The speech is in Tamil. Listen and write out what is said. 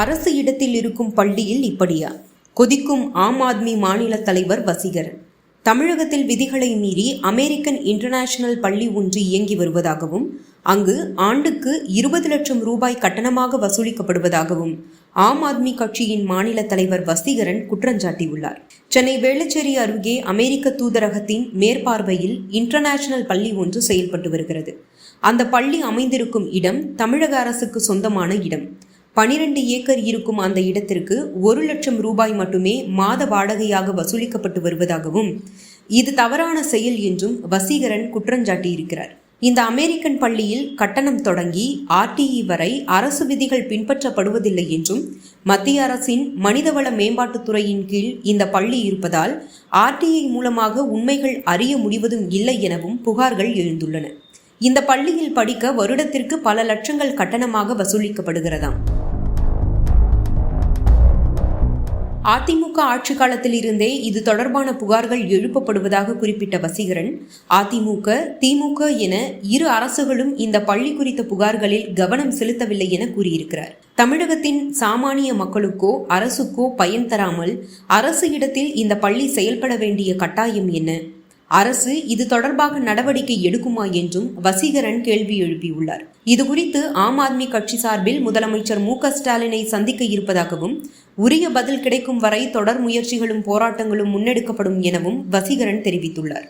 அரசு இடத்தில் இருக்கும் பள்ளியில் இப்படியா? கொதிக்கும் ஆம் ஆத்மி மாநில தலைவர் வசீகரன் தமிழகத்தில் விதிகளை மீறி அமெரிக்கன் இன்டர்நேஷனல் பள்ளி ஒன்று இயங்கி வருவதாகவும் அங்கு ஆண்டுக்கு இருபது லட்சம் ரூபாய் கட்டணமாக வசூலிக்கப்படுவதாகவும் ஆம் ஆத்மி கட்சியின் மாநில தலைவர் வசீகரன் குற்றஞ்சாட்டியுள்ளார் சென்னை வேளச்சேரி அருகே அமெரிக்க தூதரகத்தின் மேற்பார்வையில் இன்டர்நேஷனல் பள்ளி ஒன்று செயல்பட்டு வருகிறது. அந்த பள்ளி அமைந்திருக்கும் இடம் தமிழக அரசுக்கு சொந்தமான இடம். பனிரெண்டு ஏக்கர் இருக்கும் அந்த இடத்திற்கு ஒரு லட்சம் ரூபாய் மட்டுமே மாத வாடகையாக வசூலிக்கப்பட்டு வருவதாகவும் இது தவறான செயல் என்றும் வசீகரன் குற்றஞ்சாட்டியிருக்கிறார். இந்த அமெரிக்கன் பள்ளியில் கட்டணம் தொடங்கி ஆர்டிஇ வரை அரசு விதிகள் பின்பற்றப்படுவதில்லை என்றும் மத்திய அரசின் மனிதவள மேம்பாட்டுத்துறையின் கீழ் இந்த பள்ளி இருப்பதால் ஆர்டிஐ மூலமாக உண்மைகள் அறிய முடிவதும் இல்லை எனவும் புகார்கள் எழுந்துள்ளன. இந்த பள்ளியில் படிக்க வருடத்திற்கு பல லட்சங்கள் கட்டணமாக வசூலிக்கப்படுகிறதாம். அதிமுக ஆட்சி காலத்தில் இருந்தே இது தொடர்பான புகார்கள் எழுப்பப்படுவதாக குறிப்பிட்ட வசீகரன் அதிமுக திமுக என இரு அரசுகளும் இந்த பள்ளி குறித்த புகார்களில் கவனம் செலுத்தவில்லை என கூறியிருக்கிறார். தமிழகத்தின் சாமானிய மக்களுக்கோ அரசுக்கோ பயன் தராமல் அரசு இடத்தில் இந்த பள்ளி செயல்பட வேண்டிய கட்டாயம் என்ன? அரசு இது தொடர்பாக நடவடிக்கை எடுக்குமா என்றும் வசீகரன் கேள்வி எழுப்பியுள்ளார். இதுகுறித்து ஆம் ஆத்மி கட்சி சார்பில் முதலமைச்சர் மு ஸ்டாலினை சந்திக்க இருப்பதாகவும் உரிய பதில் கிடைக்கும் வரை தொடர் முயற்சிகளும் போராட்டங்களும் முன்னெடுக்கப்படும் எனவும் வசீகரன் தெரிவித்துள்ளார்.